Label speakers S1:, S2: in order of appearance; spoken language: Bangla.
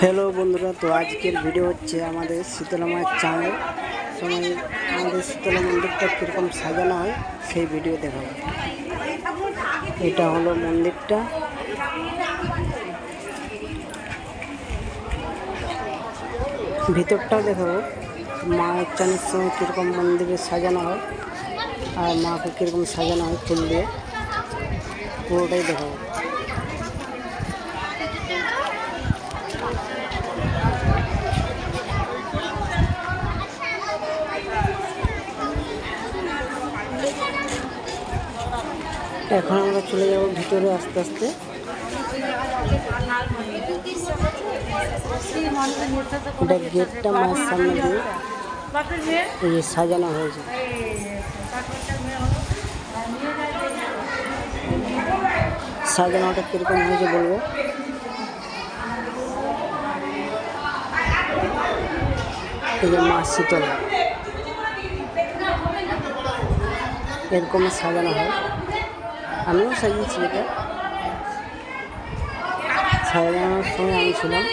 S1: হ্যালো বন্ধুরা, তো আজকের ভিডিও হচ্ছে আমাদের শীতলা মায়ের চাঁদের সময় আমাদের শীতলা মন্দিরটা কীরকম সাজানো হয়, সেই ভিডিও দেখাবো। এটা হলো মন্দিরটা। ভিতরটাও দেখাবো মায়ের চানের সময় কীরকম মন্দিরে সাজানো হয়, আর মাকে কীরকম সাজানো হয় ফুল দিয়ে, পুরোটাই দেখাবো। এখন আমরা চলে যাব ভিতরে আস্তে আস্তে। এটা গেটটা মায়ের সামনে দিয়ে সাজানো হয়েছে। সাজানোটা কীরকম হয়েছে বলব? এই যে মা শীতল। এরকম সাজানো হয়। আমিও সাজিয়েছি এটা সাজানোর সময় আমি ছিলাম